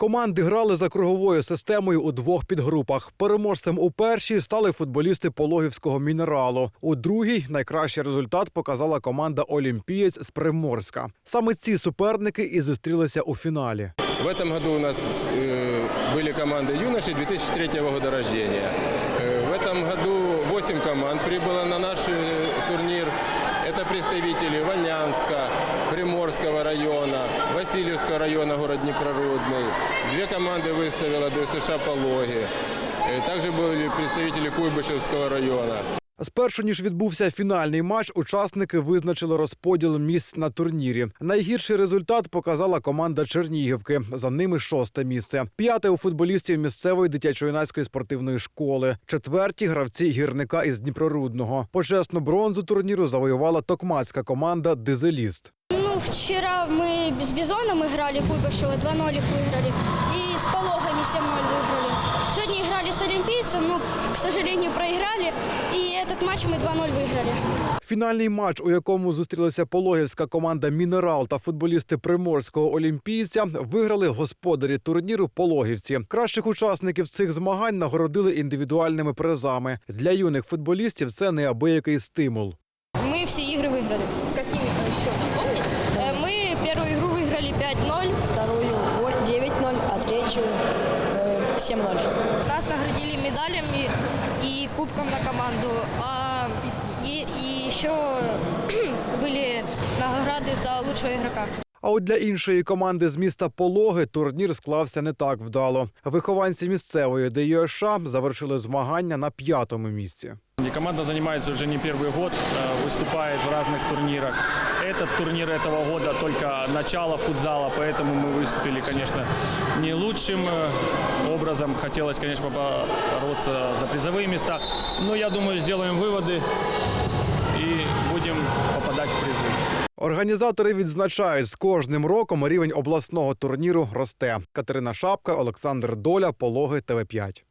Команди грали за круговою системою у двох підгрупах. Переможцем у першій стали футболісти Пологівського мінералу. У другій найкращий результат показала команда Олімпієць з Приморська. Саме ці суперники і зустрілися у фіналі. В этом году у нас э, были команды юношей 2003 года рождения. Э, в этом году 8 команд прибыло на наш э, турнир. Это представители Вольнянска, Приморского района, Васильевского района, город Днепрорудный. Две команды выставила ДСШ Пологи. Э, Также были представители Куйбышевского района. Спершу ніж відбувся фінальний матч, учасники визначили розподіл місць на турнірі. Найгірший результат показала команда Чернігівки. За ними шосте місце. П'яте у футболістів місцевої дитячо-юнацької спортивної школи. Четверті гравці гірника із Дніпрорудного. Почесну бронзу турніру завоювала токмацька команда Дизеліст. Ну, вчера мы с Бизоном играли, Куйбышева 2-0 их выиграли. И с Пологами 7-0 выиграли. Сегодня играли с Олимпийцем, но, к сожалению, проиграли. И этот матч мы 2-0 выиграли. Фінальний матч, у якому зустрілася пологівська команда Мінерал та футболісти приморського олімпійця, виграли господарі турніру Пологівці. Кращих учасників цих змагань нагородили індивідуальними призами. Для юних футболістів це неабиякий стимул. Мы все игры выиграли. С каким э, счетом, помните? 5-0. Вторую голь 9-0, а третью э, 7-0. Нас наградили медалями и кубком на команду. А, и, и еще были награды за лучшего игрока. А от для іншої команди з міста Пологи турнір склався не так вдало. Вихованці місцевої ДЮШ завершили змагання на п'ятому місці. Команда занимается уже не первый год, э, выступает в разных турнирах. Этот турнир этого года только начало футзала, поэтому мы выступили, конечно, не лучшим э, образом. Хотелось, конечно, побороться за призовые места, но я думаю, сделаем выводы и будем попадать в призы. Організатори відзначають, з кожним роком рівень обласного турніру росте. Катерина Шапка, Олександр Доля, Пологи, ТВ5.